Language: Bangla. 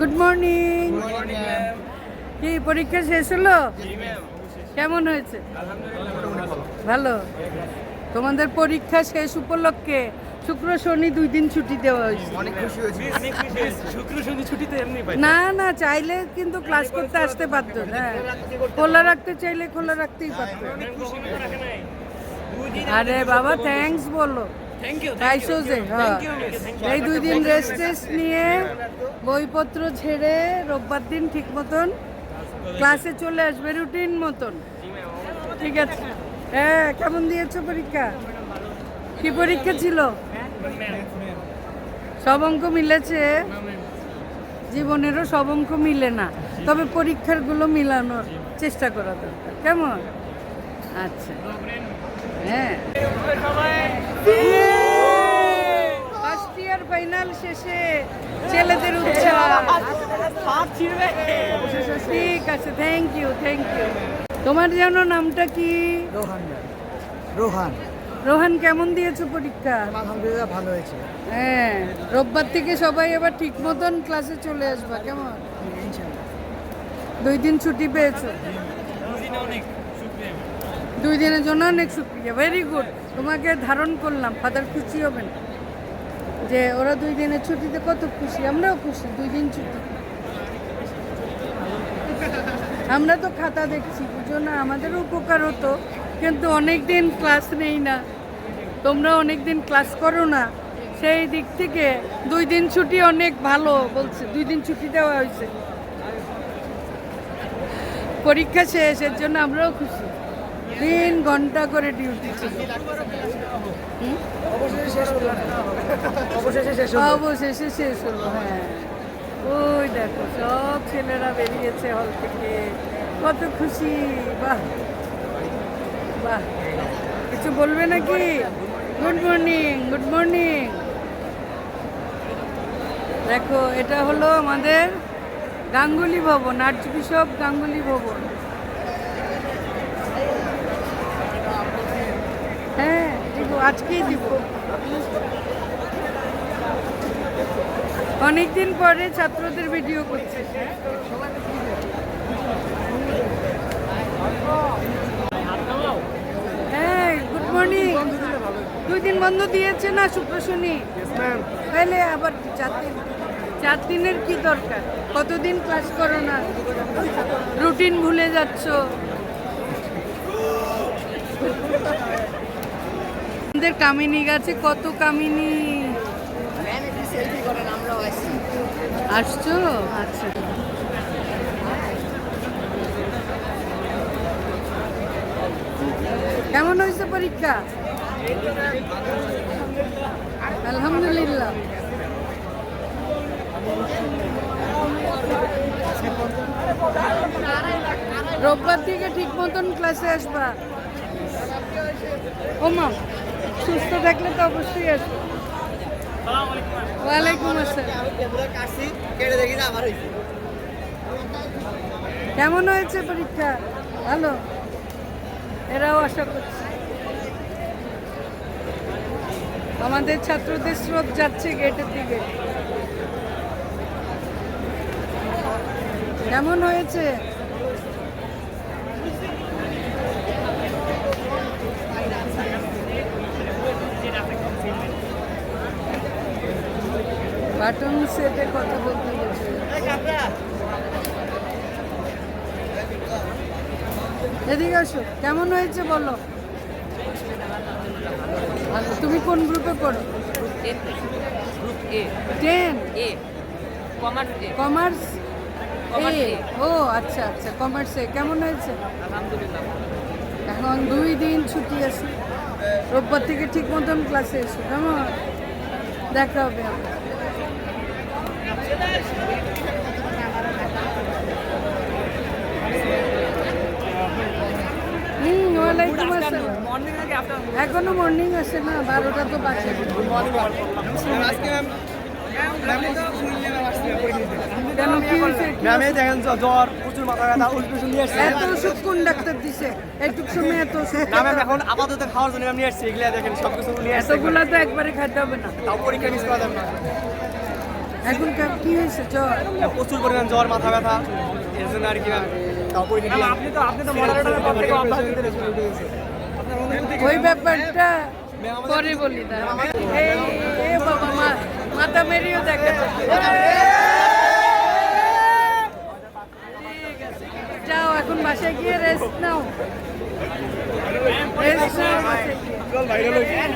গুড মর্নিং কি পরীক্ষা শেষ হলো? কেমন হয়েছে? ভালো? তোমাদের পরীক্ষা শেষ উপলক্ষে শুক্র শনি দুই দিন ছুটি দেওয়া হয়েছে। অনেক খুশি হয়েছি। শুক্র শনি ছুটিতে এমনি পাই না না চাইলে কিন্তু ক্লাস করতে আসতে পারতো। হ্যাঁ। খোলা রাখতে চাইলে খোলা রাখতেই পারত। আরে বাবা থ্যাঙ্কস বলো। যে হ্যাঁ এই দুই দিন রেস্ট টেস্ট নিয়ে বইপত্র ছেড়ে রোববার দিন ঠিক মতন ক্লাসে চলে আসবে রুটিন মতন। ঠিক আছে। হ্যাঁ কেমন দিয়েছ পরীক্ষা? কি পরীক্ষা ছিল? সব অঙ্ক মিলেছে? জীবনেরও সব অঙ্ক মিলে না। তবে পরীক্ষারগুলো মিলানোর চেষ্টা করা দরকার। কেমন? আচ্ছা। হ্যাঁ। ফার্স্ট ইয়ার ফাইনাল শেষে ছেলেদের উৎসাহ ঠিক আছে থ্যাংক ইউ থ্যাংক ইউ তোমার যেন নামটা কি? রোহান রোহান। রোহান কেমন দিয়েছ পরীক্ষা? আলহামদুলিল্লাহ ভালো হয়েছে। হ্যাঁ রোববার থেকে সবাই এবার ঠিক মতন ক্লাসে চলে আসবা কেমন? দুই দিন ছুটি পেয়েছ? দুই দিনের জন্য অনেক শুক্রিয়া। ভেরি গুড তোমাকে ধারণ করলাম। ফাদার খুশি হবেন। যে ওরা দুই দিনের ছুটিতে কত খুশি। আমরাও খুশি। দুই দিন ছুটি। আমরা তো খাতা দেখছি, বুঝো না? আমাদেরও উপকার হতো। কিন্তু অনেক দিন ক্লাস নেই না। তোমরা অনেক দিন ক্লাস করো না। সেই দিক থেকে দুই দিন ছুটি অনেক ভালো বলছে। দুই দিন ছুটি দেওয়া হয়েছে। পরীক্ষা শেষ, এর জন্য আমরাও খুশি। তিন ঘণ্টা করে ডিউটি ছিল। অবশেষে শেষ হলো। হ্যাঁ। ওই দেখো সব ছেলেরা বেরিয়েছে হল থেকে। কত খুশি বাহ। বাহ। কিছু বলবে নাকি? গুড মর্নিং গুড মর্নিং দেখো এটা হলো আমাদের গাঙ্গুলি ভবন আর্চ বিশপ গাঙ্গুলি ভবন হ্যাঁ দিব আজকেই দিব। অনেকদিন পরে ছাত্রদের ভিডিও করছে। হ্যাঁ গুড মর্নিং দুই দিন বন্ধ দিয়েছে না শুক্র শনি? তাহলে আবার চার দিন। চার দিনের কি দরকার? কতদিন ক্লাস করো না? রুটিন ভুলে যাচ্ছ। আমাদের কামিনী গাছে কত কামিনী? আসছো? আচ্ছা। কেমন হয়েছে পরীক্ষা? আলহামদুলিল্লাহ। রোববার থেকে ঠিক মতন ক্লাসে আসবা। ও মা। সুস্থ থাকলে তো অবশ্যই আসব ওয়ালাইকুম আসসালাম। কেমন হয়েছে পরীক্ষা? ভালো? এরাও আশা করছে। আমাদের ছাত্রদের স্রোত যাচ্ছে গেটের দিকে। কেমন হয়েছে? বাটন সেটে কথা বলতে বলছে এদিকে আসো, কেমন হয়েছে বলো। তুমি কোন গ্রুপে পড়ো? টেন এ কমার্স এ। ও আচ্ছা আচ্ছা কমার্সে কেমন হয়েছে? এখন দুই দিন ছুটি আছে। রোববার থেকে ঠিক মতন ক্লাসে এসো। কেমন? দেখা হবে এখনও মর্নিং আসে না বারোটা তো বাজে। কেন কি হয়েছে? জ্বর। প্রচুর মাথা ব্যথা উল্টো নিয়ে আসছে। এত ওষুধ কোন ডাক্তার দিছে? একটু সময় এত ওষুধ না ম্যাম এখন আপাতত খাওয়ার জন্য নিয়ে আসছি। এগুলা দেখেন সব কিছু নিয়ে আসছে। এতগুলা তো একবারে খাইতে হবে না। তাও পরীক্ষা মিস করা যাবে না। এখন কা- কি হয়েছে জ্বর? প্রচুর পরিমাণ জ্বর মাথা ব্যথা। এর জন্য আর কি ম্যাম তারপরে আপনি তো আপনি তো মডারেটরের পর থেকে ওই ব্যাপারটা পরে বলি না এই বাবা মা মাথা মেরিও দেখে conseguir esse não. Esse não vai conseguir.